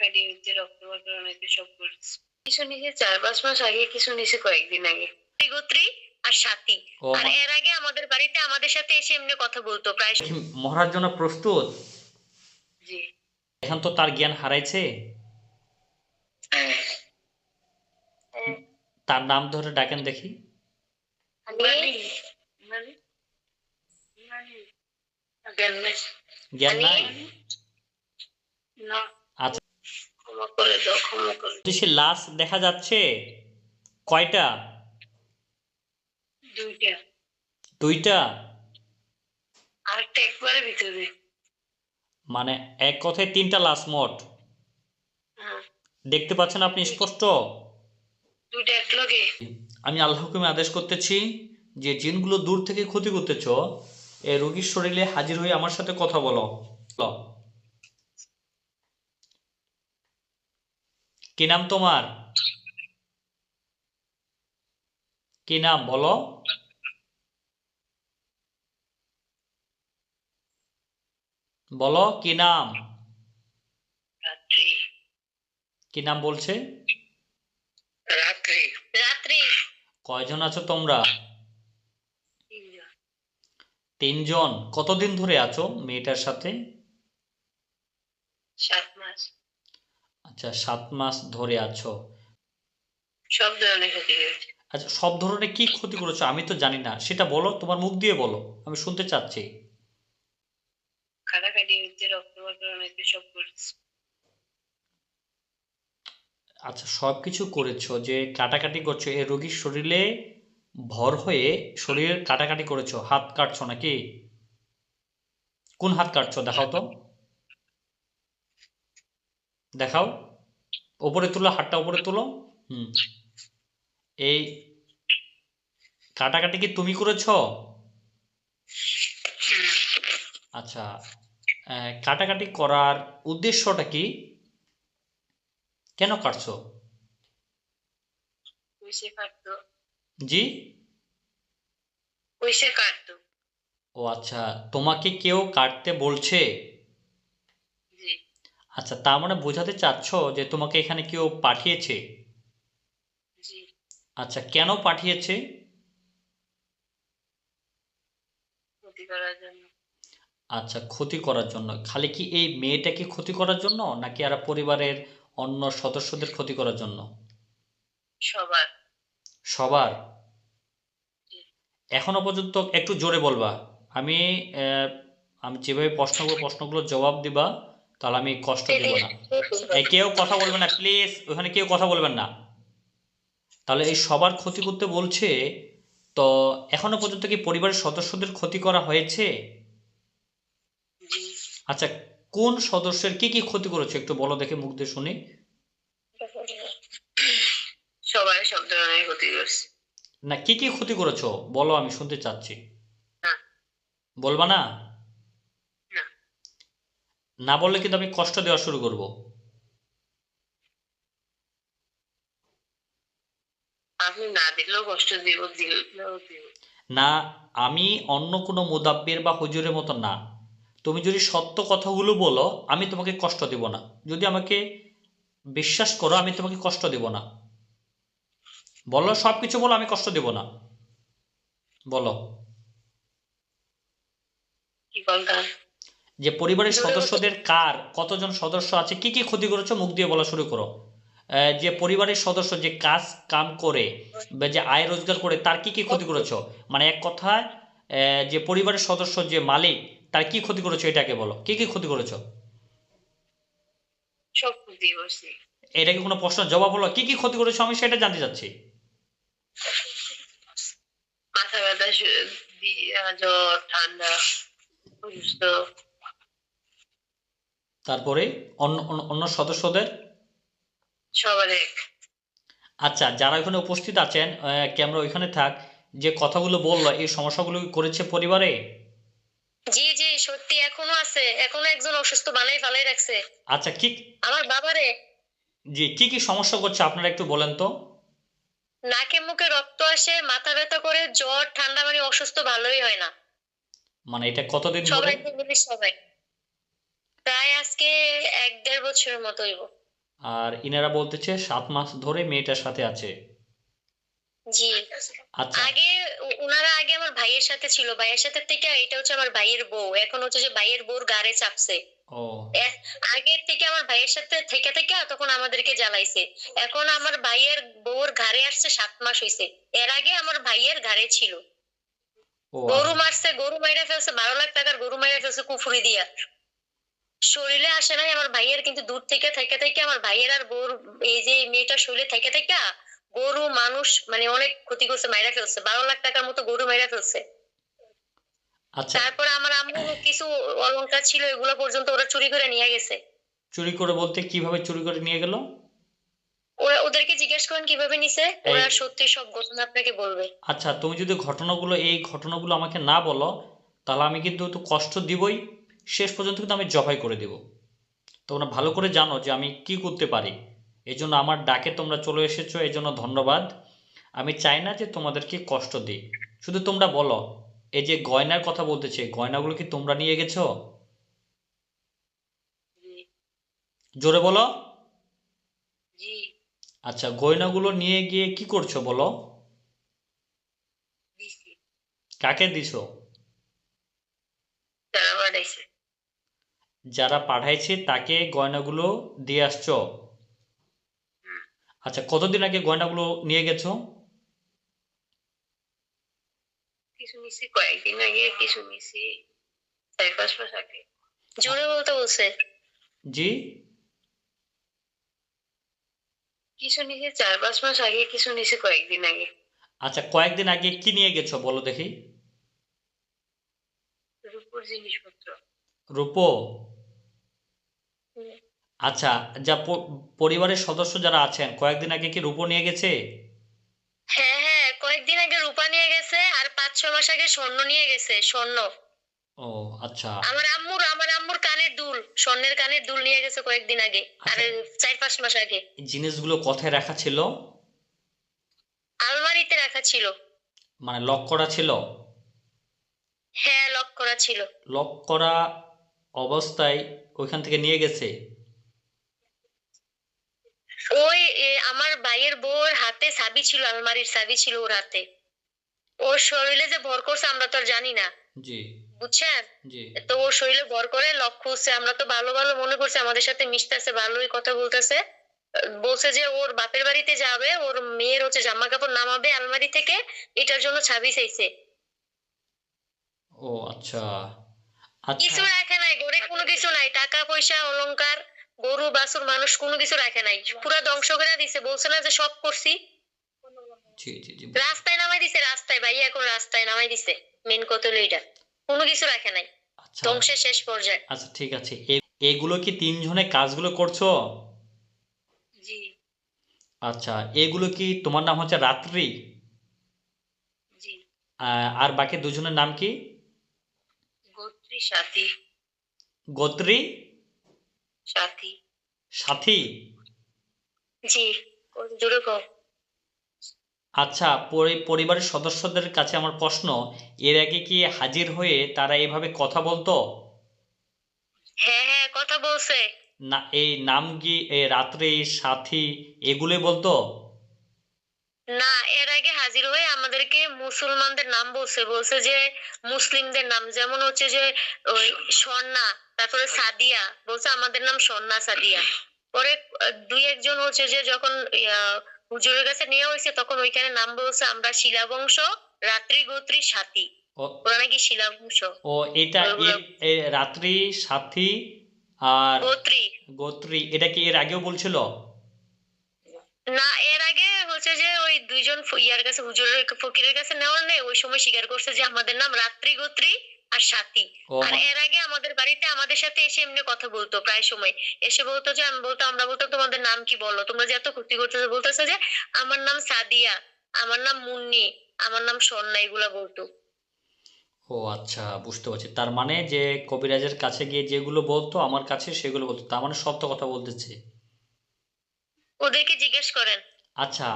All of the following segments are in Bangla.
হচ্ছে সব করছে। কিছু নিচে চার পাঁচ মাস আগে কিছু নিচে কয়েকদিন আগে। গোত্রী আর সাথী। আর এর আগে আমাদের বাড়িতে আমাদের সাথে এসে এমনি কথা বলতো প্রায় মরার জন্য প্রস্তুত? জি। এখন তো তার জ্ঞান হারাইছে? হ্যাঁ। তার নাম ধরে ডাকেন দেখি। জ্ঞান নাই। জ্ঞান নাই? না। ক্ষমা করে দাও ক্ষমা করে লাশ দেখা যাচ্ছে কয়টা? দুইটা। দুইটা? আরেকটা একবারে ভিতরে। মানে এক কথায় তিনটা লাশ মোট। হ্যাঁ। দেখতে পাচ্ছেন আপনি স্পষ্ট? দুইটা এক লগে। আমি আল্লাহ হুকুমে আদেশ করতেছি যে জিনগুলো দূর থেকে ক্ষতি করতেছ এ রোগীর শরীরে হাজির হয়ে আমার সাথে কথা বলো। কি নাম তোমার? কি নাম বলো? বলো কি নাম? কি নাম বলছে? রাত্রি। রাত্রি। কয়জন আছো তোমরা? তিনজন। তিনজন। কতদিন ধরে আছো মেয়েটার সাথে সাত মাস আচ্ছা সাত মাস ধরে আছো। সব ধরনের ক্ষতি হয়েছে আচ্ছা সব ধরনের কি ক্ষতি করেছ আমি তো জানি না। সেটা বলো তোমার মুখ দিয়ে বলো আমি শুনতে চাচ্ছি। কাটাকাটি হচ্ছে রক্ত অনেকে সব করছে। আচ্ছা সব কিছু করেছ যে কাটাকাটি করছ এই রোগীর শরীরে ভর হয়ে শরীরের কাটাকাটি করেছ হাত কাটছো নাকি? কোন হাত কাটছো দেখাও তো। দেখাও। ওপরে তুলো হাতটা ওপরে তুলো। হুম। এই কাটাকাটি কি তুমি করেছ? আচ্ছা কাটাকাটি করার উদ্দেশ্যটা কি? কেন কাটছো? জি? ও আচ্ছা তোমাকে কেউ কাটতে বলছে? আচ্ছা তার মানে বোঝাতে চাচ্ছ যে তোমাকে এখানে কেউ পাঠিয়েছে? জি। আচ্ছা কেন পাঠিয়েছে? ক্ষতি করার জন্য। আচ্ছা ক্ষতি করার জন্য। খালি কি এই মেয়েটাকে ক্ষতি করার জন্য নাকি আর পরিবারের অন্য সদস্যদের ক্ষতি করার জন্য? সবার। সবার? এখনও পর্যন্ত একটু জোরে বলবা। আমি আহ, আমি যেভাবে প্রশ্নগুলো প্রশ্নগুলোর জবাব দিবা। তাহলে আমি কষ্ট দেব না। কেউ কথা বলবেন না প্লিজ ওখানে কেউ কথা বলবেন না। তাহলে এই সবার ক্ষতি করতে বলছে তো এখনও পর্যন্ত কি পরিবারের সদস্যদের ক্ষতি করা হয়েছে? আচ্ছা কোন সদস্যের কি কি ক্ষতি করেছে? একটু বলো দেখে মুখ দিয়ে শুনি। সবাই সব ধরনের ক্ষতি করছে। না কি কি ক্ষতি করেছ? বলো আমি শুনতে চাচ্ছি। বলবা না। না বললে কিন্তু আমি কষ্ট দেওয়া শুরু করব। আপনি না দিলেও কষ্ট দিব দিলেও দিব। না আমি অন্য কোনো মুদাব্বির বা হুজুরের মতো না। তুমি যদি সত্য কথাগুলো বলো আমি তোমাকে কষ্ট দেব না। যদি আমাকে বিশ্বাস করো আমি তোমাকে কষ্ট দেব না। বলো সব কিছু বলো আমি কষ্ট দেব না। বলো। কি বলতাম যে পরিবারের সদস্যদের কার কতজন সদস্য আছে কি কি ক্ষতি করেছ মুখ দিয়ে বলা শুরু করো। যে পরিবারের সদস্য যে কাজ কাম করে বা যে আয় রোজগার করে তার কি কি ক্ষতি করেছ? মানে এক কথায় যে পরিবারের সদস্য যে মালিক তার কি ক্ষতি করেছ এটাকে বলো। কি কি ক্ষতি করেছ? এটা কি কোনো প্রশ্ন জবাব হলো? কি কি ক্ষতি করেছ? আমি সেটা জানতে চাচ্ছি। মাথা ব্যথা জ্বর ঠান্ডা তারপরে অন্য অন্য- সদস্যদের? সবার এক। আচ্ছা যারা এখানে উপস্থিত আছেন ক্যামেরা ওইখানে থাক যে কথাগুলো বলল এই সমস্যাগুলো করেছে পরিবারে? জি জি সত্যি এখনও আছে। এখনও একজন অসুস্থ বানাই ফালাই রাখছে। আচ্ছা কি আমার বাবারে। জি কি কি সমস্যা করছে আপনারা একটু বলেন তো? নাকে মুখে রক্ত আসে মাথা ব্যথা করে জ্বর ঠান্ডা মানে অসুস্থ ভালোই হয় না। মানে এটা কতদিন ধরে? সবাই মিলে সবাই। প্রায় আজকে এক দেড় বছরের মতো হইব। আর ইনারা বলতেছে সাত মাস ধরে মেয়েটার সাথে আছে। জি। আচ্ছা। আগে উনারা আগে আমার ভাইয়ের সাথে ছিল। ভাইয়ের সাথে থেকে এটা হচ্ছে আমার ভাইয়ের বউ। এখন হচ্ছে যে ভাইয়ের বউর গাড়ে চাপছে। ও। এ- থেকে আমার ভাইয়ের সাথে থেকে থেকে তখন আমাদেরকে জ্বালাইছে। এখন আমার ভাইয়ের বউর ঘাড়ে আসছে সাত মাস হইছে। এর আগে আমার ভাইয়ের ঘাড়ে ছিল। গরু মারছে গরু মাইরা ফেলছে বারো লাখ টাকার গরু মাইরা ফেলছে কুফুরি দিয়া। শরীরে আসে নাই আমার ভাইয়ের কিন্তু দূর থেকে থেকে থেকে আমার ভাইয়ের আর বউর এই যে মেয়েটা শরীরে থেকে থেকে গরু মানুষ মানে অনেক ক্ষতি করছে মাইরা ফেলছে। বারো লাখ টাকার মতো গরু মাইরা ফেলছে। আচ্ছা। তারপরে আমার আম্মু কিছু অলংকার ছিল এগুলো পর্যন্ত ওরা চুরি করে নিয়ে গেছে। চুরি করে বলতে কীভাবে চুরি করে নিয়ে গেল? ওরা ওদেরকে জিজ্ঞেস করেন কীভাবে নিছে ওরা সত্যি সব ঘটনা আপনাকে বলবে। আচ্ছা তুমি যদি ঘটনাগুলো এই ঘটনাগুলো আমাকে না বলো তাহলে আমি কিন্তু কষ্ট দিবই। শেষ পর্যন্ত কিন্তু আমি জবাই করে দেব। তোমরা ভালো করে জানো যে আমি কি করতে পারি। এই জন্য আমার ডাকে তোমরা চলে এসেছ এই জন্য ধন্যবাদ। আমি চাই না যে তোমাদেরকে কষ্ট দিই শুধু তোমরা বলো এই যে গয়নার কথা বলতেছে গয়নাগুলো কি তোমরা নিয়ে গেছো? জোরে বলো। আচ্ছা গয়নাগুলো নিয়ে গিয়ে কি করছ বলো? কাকে দিছো? বাড়াইছে যারা পাঠাইছে তাকে গয়নাগুলো দিয়ে আসছো? আচ্ছা কতদিন আগে গয়নাগুলো নিয়ে গেছো? কিছু নিছি কয়েকদিন আগে কিছু নিছি চার পাঁচ মাস আগে। জোরে বলতে বলছে। জি। কিছু নিছি চার পাঁচ মাস আগে কিছু নিছি কয়েকদিন আগে। আচ্ছা কয়েকদিন আগে কি নিয়ে গেছো বলো দেখি। রূপোর জিনিসপত্র। রূপো? আচ্ছা যা পরিবারের সদস্য যারা আছেন কয়েকদিন আগে কি রূপো নিয়ে গেছে? হ্যাঁ হ্যাঁ কয়েকদিন আগে রূপা নিয়ে গেছে আর পাঁচ ছ মাস আগে স্বর্ণ নিয়ে গেছে স্বর্ণ। ও আচ্ছা। আমার আম্মুর আমার আম্মুর কানের দুল স্বর্ণের কানের দুল নিয়ে গেছে কয়েকদিন আগে আর চার পাঁচ মাস আগে। জিনিসগুলো কোথায় রাখা ছিল? আলমারিতে রাখা ছিল। মানে লক করা ছিল? হ্যাঁ লক করা ছিল। লক করা অবস্থায় ওইখান থেকে নিয়ে গেছে? ওই এ, আমার ভাইয়ের বউর হাতে চাবি ছিল আলমারির চাবি ছিল ওর হাতে। ওর শরীরে যে ভর করছে আমরা তো আর জানি না। জি। বুঝছেন? জি। তো ওর শরীরে ভর করে লক্ষ্য হচ্ছে আমরা তো ভালো ভালো মনে করছি আমাদের সাথে মিশতেছে ভালোই কথা বলতেছে। বলছে যে ওর বাপের বাড়িতে যাবে ওর মেয়ের হচ্ছে জামা কাপড় নামাবে আলমারি থেকে এটার জন্য ছাবি চাইছে। ও আচ্ছা। আচ্ছা। কিছু রাখে নাই ঘরে কোনো কিছু নাই। টাকা পয়সা অলংকার গরু বাছুর মানুষ কোনো কিছু রাখে নাই। পুরো ধ্বংস করে দিছে। বলছে না যে সব করছি। রাস্তায় নামাই দিছে রাস্তায়। ভাই এখন রাস্তায় নামাই দিছে। মেন কত এটা কোনো কিছু রাখে নাই। আচ্ছা। ধ্বংসের শেষ পর্যায়ে। আচ্ছা ঠিক আছে। এগুলো কি তিনজনে কাজগুলো করছ? জি। আচ্ছা এগুলো কি তোমার নাম হচ্ছে রাত্রি? আর বাকি দুজনের নাম কি? গোত্রী সাথী। গোত্রী সাথী। সাথী। জি জোরে কও। আচ্ছা পরি- পরিবারের সদস্যদের কাছে আমার প্রশ্ন এর আগে কি হাজির হয়ে তারা এইভাবে কথা বলতো? হ্যাঁ হ্যাঁ কথা বলছে। না এই নাম কি এই রাত্রি সাথী এগুলোই বলতো? না এর আগে হাজির হয়ে আমাদেরকে মুসলমানদের নাম বলছে বলছে যে মুসলিমদের নাম যেমন হচ্ছে যে ওই স্বর্ণা তারপরে সাদিয়া বলছে আমাদের নাম স্বর্ণা সাদিয়া। পরে দুই একজন হচ্ছে যে যখন হুজুরের কাছে নেওয়া হয়েছে তখন ওইখানে নাম বলছে আমরা শিলা বংশ রাত্রি গোত্রী সাথী। ওরা নাকি শিলা বংশ ও এটা রাত্রি সাথী আর গোত্রী। গোত্রী এটা কি এর আগেও বলছিল? না এর আগে হচ্ছে যে ওই দুইজন ইয়ার কাছে হুজুরের ফকিরের কাছে নেওয়ার নেই ওই সময় স্বীকার করছে যে আমাদের নাম রাত্রি গোত্রী আর সাথী। আর এর আগে আমাদের বাড়িতে আমাদের সাথে এসে এমনি কথা বলতো প্রায় সময়। এসে বলতো যে আমি বলতো আমরা বলতো তোমাদের নাম কি বলো? তোমরা যে এত ক্ষতি করতেছো বলতেছে যে আমার নাম সাদিয়া আমার নাম মুন্নি আমার নাম স্বর্ণা এগুলা বলতো। ও আচ্ছা বুঝতে পারছি। তার মানে যে কবিরাজের কাছে গিয়ে যেগুলো বলতো আমার কাছে সেগুলো বলতো। তার মানে সত্য কথা বলতেছে। করেন। আচ্ছা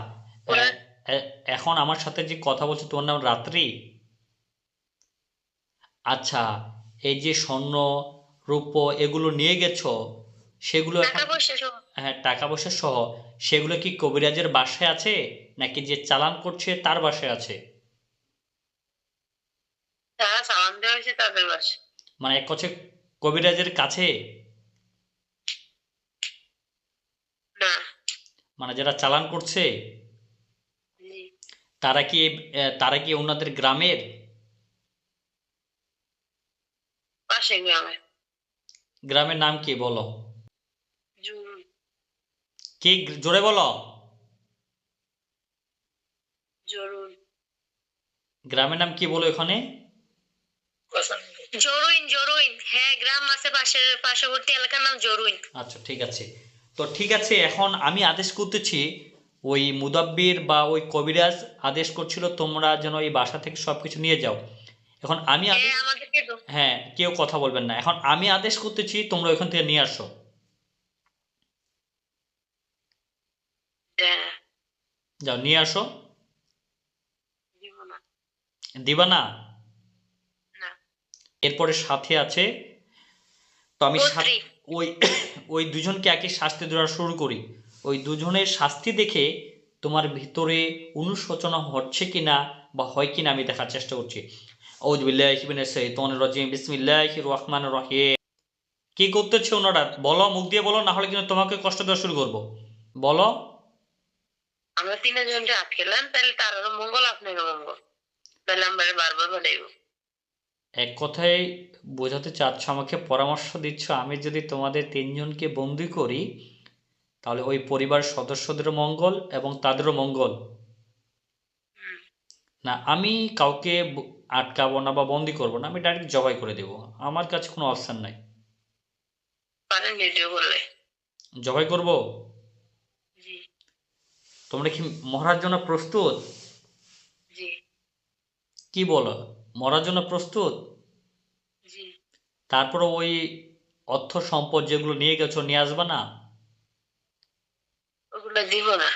এখন আমার সাথে যে কথা বলছে তোমার নাম রাত্রি? আচ্ছা এই যে স্বর্ণ রূপো এগুলো নিয়ে গেছো সেগুলো হ্যাঁ টাকা পয়সা সহ সেগুলো কি কবিরাজের বাসায় আছে? নাকি যে চালান করছে তার বাসায় আছে? মানে এক কবিরাজের কাছে না মানে যারা চালান করছে তারা কি তারা কি ওনাদের গ্রামের? গ্রামের নাম কি বলো? কি জোরে বলো। গ্রামের নাম কি বলো এখানে? জরুইন জরুইন। হ্যাঁ গ্রাম আছে পাশের পার্শ্ববর্তী এলাকার নাম জরুইন। আচ্ছা ঠিক আছে। তো ঠিক আছে এখন আমি আদেশ করতেছি ওই মুদাব্বির বা ওই কবিরাজ আদেশ করছিল তোমরা যেন এই বাসা থেকে সবকিছু নিয়ে যাও। এখন আমি হ্যাঁ হ্যাঁ কেউ কথা বলবেন না। এখন আমি আদেশ করতেছি তোমরা ওইখান থেকে নিয়ে আসো। হ্যাঁ। যাও নিয়ে আসো। দিব না। এরপরে সাথে আছে তো আমি ওই ওই দুজনকে একে শাস্তি দেওয়া শুরু করি। ওই দুজনের শাস্তি দেখে তোমার ভিতরে অনুশোচনা হচ্ছে কিনা বা হয় কিনা আমি দেখার চেষ্টা করছি। ঔজবিল্লাহি মিনাশ শাইতানির রাজিম। বিসমিল্লাহির রহমানির রহিম। কি করতেছে ওনারা? বলো, মুখ দিয়ে বলো, না হলে কিন্তু তোমাকে কষ্ট দেওয়া শুরু করব। বলো। আমরা তিনজনকে আটকেলাম তাহলে তারও মঙ্গল, আপনারও মঙ্গল। তাহলে আমরা বারবার বলাইব এক কথায় বোঝাতে চাচ্ছ আমাকে পরামর্শ দিচ্ছ আমি যদি তোমাদের তিনজনকে বন্দি করি তাহলে ওই পরিবার সদস্যদেরও মঙ্গল এবং তাদেরও মঙ্গল। না আমি কাউকে আটকাবো না বা বন্দি করব না আমি ডাইরেক্ট জবাই করে দেব আমার কাছে কোনো অপশান নাই। জবাই করব? তোমরা কি মরার জন্য প্রস্তুত? কি বলো? মরার জন্য প্রস্তুত? তারপর ওই অর্থ সম্পদ যেগুলো নিয়ে গেছো নিয়ে আসবা না? ওগুলো দিব না।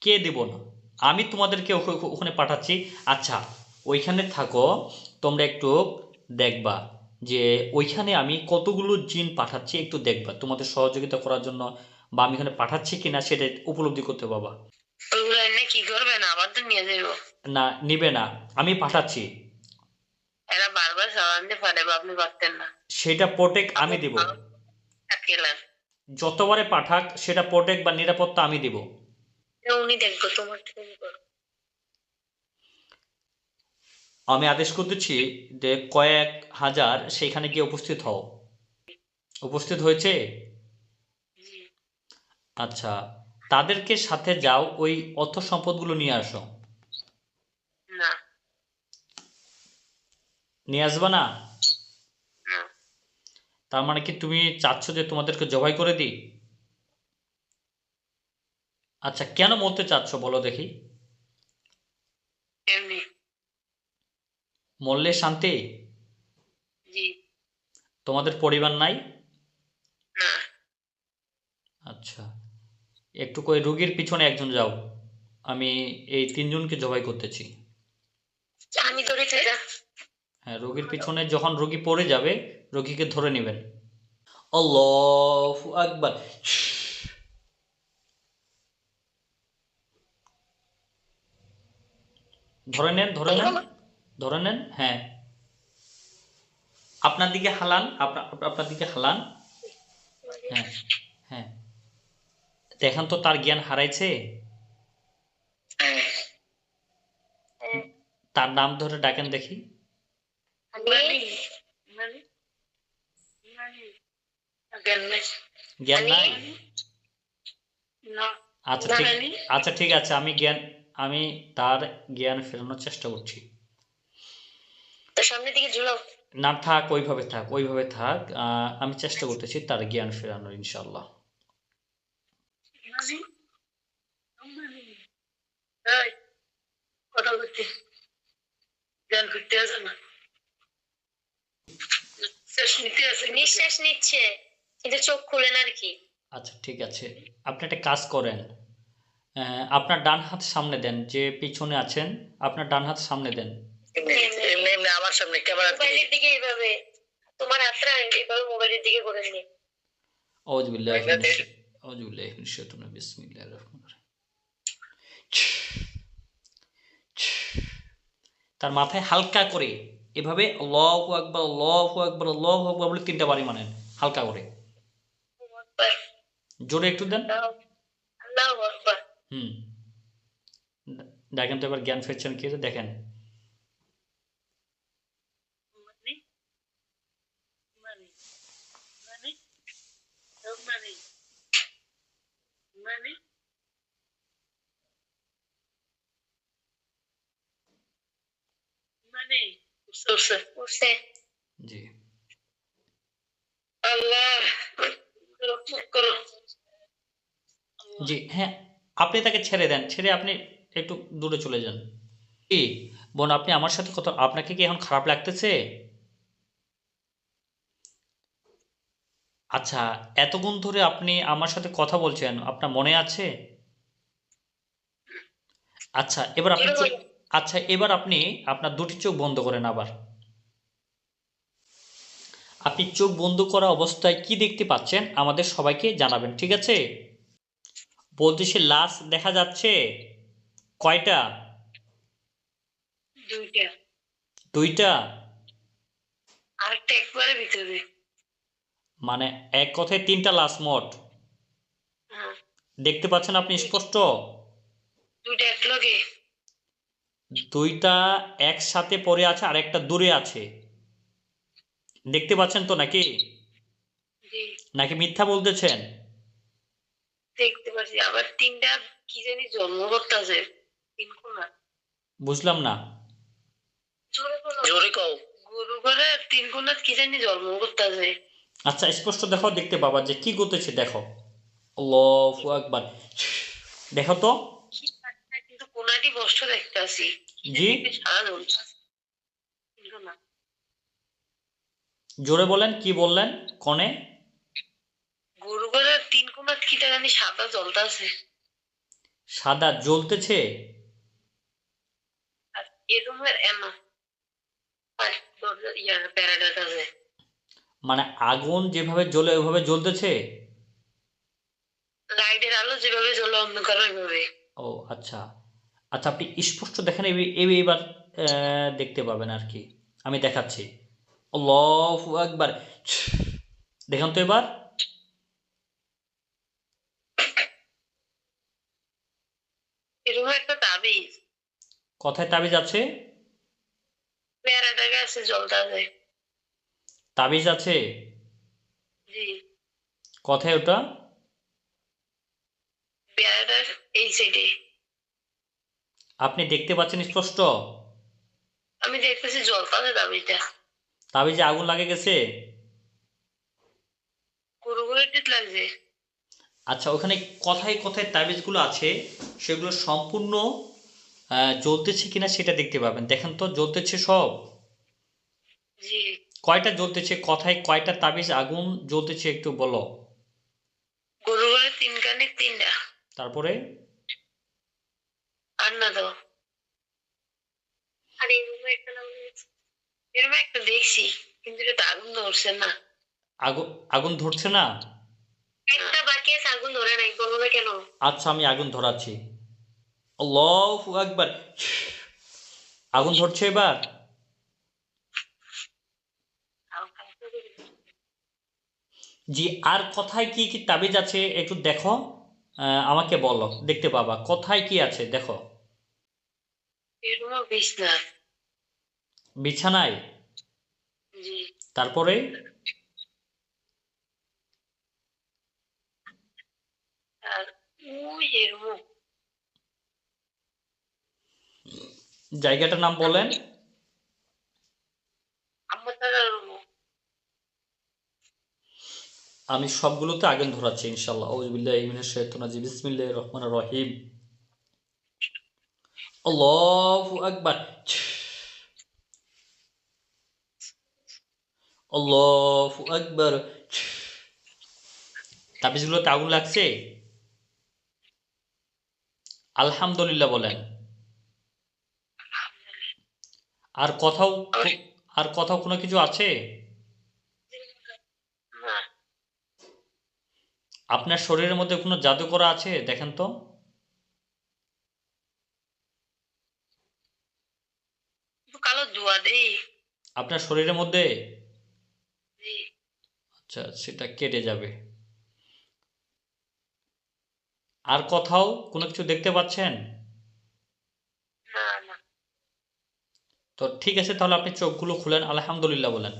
কে দিব না? আমি তোমাদেরকে ওখ- ওখ- ওখানে পাঠাচ্ছি। আচ্ছা ওইখানে থাকো তোমরা একটু দেখবা যে ওইখানে আমি কতগুলো জিন পাঠাচ্ছি একটু দেখবা। তোমাদের সহযোগিতা করার জন্য বা আমি এখানে পাঠাচ্ছি কিনা সেটা উপলব্ধি করতে আবার তো নিয়ে না নিবে না। আমি পাঠাচ্ছি। এরা বারবার সালাম দিয়ে পাঠাবো আপনি পারতেন না। সেটা প্রোটেক্ট আমি দিব। যতবারে পাঠাক সেটা প্রোটেক্ট বা নিরাপত্তা আমি দিব। উনি দেখব তোমার আমি আদেশ করতেছি যে কয়েক হাজার সেখানে গিয়ে উপস্থিত হও। উপস্থিত হয়েছে? আচ্ছা তাদেরকে সাথে যাও ওই অর্থ সম্পদগুলো নিয়ে আসো না নিয়ে আসবে না? না তার মানে কি তুমি চাচ্ছ যে তোমাদেরকে জবাই করে দিই? আচ্ছা কেন মরতে চাচ্ছ বলো দেখি। মরলে শান্তি? তোমাদের পরিবার নাই? আচ্ছা একটু কই রুগীর পিছনে একজন যাও। আমি এই তিনজনকে জবাই করতেছি। আমি ধরে হ্যাঁ রোগীর পিছনে যখন রোগী পড়ে যাবে রোগীকে ধরে নেবেন। আল্লাহু আকবার। ধরে নেন ধরে নেন ধরে নেন হ্যাঁ। আপনার দিকে হালান আপনার আপনার দিকে হালান হ্যাঁ হ্যাঁ। দেখেন তো তার জ্ঞান হারাইছে। তার নাম ধরে ডাকেন দেখি। জ্ঞান নাই জ্ঞান নাই না আচ্ছা ঠিক আচ্ছা ঠিক আছে আমি জ্ঞান আমি তার জ্ঞান ফেরানোর চেষ্টা করছি। সামনের দিকে ঝুলাও না থাক ওইভাবে থাক ওইভাবে থাক আমি চেষ্টা করতেছি তার জ্ঞান ফেরানোর ইনশাল্লাহ কথা বলছি। জ্ঞান ফিরতে আছে না। নিঃশ্বাস নিচ্ছে কিন্তু চোখ খুলেন আর কি। আচ্ছা ঠিক আছে। আপনি একটা কাজ করেন। আপনার ডান হাত সামনে দেন যে পিছনে আছেন আপনার ডান হাত সামনে দেন। আমার সামনে ক্যামেরা মোবাইলের দিকে এইভাবে তোমার হাতটা এইভাবে মোবাইলের দিকে করে নি আউযু বিল্লাহি Minna মিনাশ did. আউযু বিল্লাহি মিনাশ শাইতানির বিসমিল্লাহির রহমানির রহিম তার মাথায় হালকা করে এভাবে আল্লাহু আকবার আল্লাহু আকবার আল্লাহু আকবার বলে তিনটা বাড়ি মানেন, হালকা করে। জোরে একটু দেন। হুম। দেখেন তো এবার জ্ঞান ফিরছেন কি দেখেন। মানে মানে মানে সব মানে মানে মানে উঠছে উঠছে জি। আল্লাহ করো জি হ্যাঁ আপনি তাকে ছেড়ে দেন ছেড়ে আপনি একটু দূরে চলে যান। কি? বোন আপনি আমার সাথে কথা আপনাকে কি এখন খারাপ লাগতেছে? আচ্ছা এতক্ষণ ধরে আপনি আমার সাথে কথা বলছেন আপনার মনে আছে? আচ্ছা এবার আপনি আচ্ছা এবার আপনি আপনার দুটি চোখ বন্ধ করেন আবার। আপনি চোখ বন্ধ করা অবস্থায় কি দেখতে পাচ্ছেন আমাদের সবাইকে জানাবেন ঠিক আছে? বলতেছি লাশ দেখা যাচ্ছে। কয়টা? দুইটা। ভিতরে। মানে এক কথায় তিনটা লাশ মোট। হ্যাঁ। দেখতে পাচ্ছেন আপনি স্পষ্ট? দুইটা এক লগে দুইটা একসাথে পড়ে আছে আর একটা দূরে আছে। দেখতে পাচ্ছেন তো নাকি? নাকি মিথ্যা বলতেছেন? দেখতে পাচ্ছি। আবার তিনটা কি জানি জন্ম করতেছে। তিন কোনা। বুঝলাম না। জোরে কও। গরু করে তিন কোনা কি জানি জন্ম করতেছে। আচ্ছা স্পষ্ট দেখো দেখতে পাবা যে কি করতেছে দেখো। আল্লাহু আকবার। দেখো তো। কিন্তু কোনাটি বস্ত দেখতে আছি জি সারা জোরে বলেন কি বললেন? কনে? গরু তিন কোনা কিটা জানি সাদা জ্বলতেছে সাদা জ্বলতেছে? আর মানে আগুন যেভাবে জ্বলে ওইভাবে জ্বলতেছে? লাইটের আলো যেভাবে জ্বলে অন্ধকার ওইভাবে। ও আচ্ছা। আচ্ছা আপনি স্পষ্ট দেখেন এবার- দেখতে পাবেন আর কি। আমি দেখাচ্ছি। আল্লাহু একবার দেখুন তো এবার। এরকম একটা তাবিজ কথায় তাবিজ আছে? তাবিজ আছে? জি। কথায় ওটা? এই সাইডে আপনি দেখতে পাচ্ছেন স্পষ্ট? আমি দেখতেছি জ্বলতেছে তাবিজটা তাবিজে আগুন লাগে গেছে? আচ্ছা ওখানে কথায় কথায় তাবিজগুলো আছে সেগুলো সম্পূর্ণ জ্বলতেছে কিনা সেটা দেখতে পাবেন। দেখেন তো জ্বলতেছে সব। কয়টা জ্বলতেছে? কথায় কয়টা তাবিজ আগুন জ্বলতেছে একটু বলো। গরু তিন কানে তিনটা। তারপরে? আর না তো। আর এরকম একটা নাম এরকম একটা দেখছি কিন্তু এটা আগুন ধরছে না। আগুন আগুন ধরছে না? একটা বাকি আছে আগুন ধরে নাই না কেন? আচ্ছা আমি আগুন ধরাচ্ছি। আল্লাহু আকবার। আগুন ধরছে এবার? জি আর কোথায় কি কি তাবিজ আছে একটু দেখো? আহ, আমাকে বলো দেখতে পাবা। কোথায় কি আছে? দেখো। এরকম বিছনা বিছানায়? তারপরে? জায়গাটার নাম বলেন। আমি সবগুলোতে আগুন ধরাচ্ছি ইনশাল্লাহ রহমানির রহিম। আল্লাহু আকবার। আল্লাহু আকবার। তাবিজগুলোতে আগুন লাগছে। আলহামদুলিল্লাহ বলেন। আর কোথাও আর। কোথাও কোনো কিছু আছে? আপনার শরীরের মধ্যে কোনো জাদু করা আছে? দেখেন তো। কালো জুয়া দেই। আপনার শরীরের মধ্যে? আচ্ছা সেটা কেটে যাবে। আর কোথাও কোনো কিছু দেখতে পাচ্ছেন? তো ঠিক আছে তাহলে আপনি চোখগুলো খুলেন আলহামদুলিল্লাহ বলেন।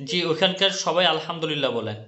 জি ওখানকার সবাই আলহামদুলিল্লাহ বলেন।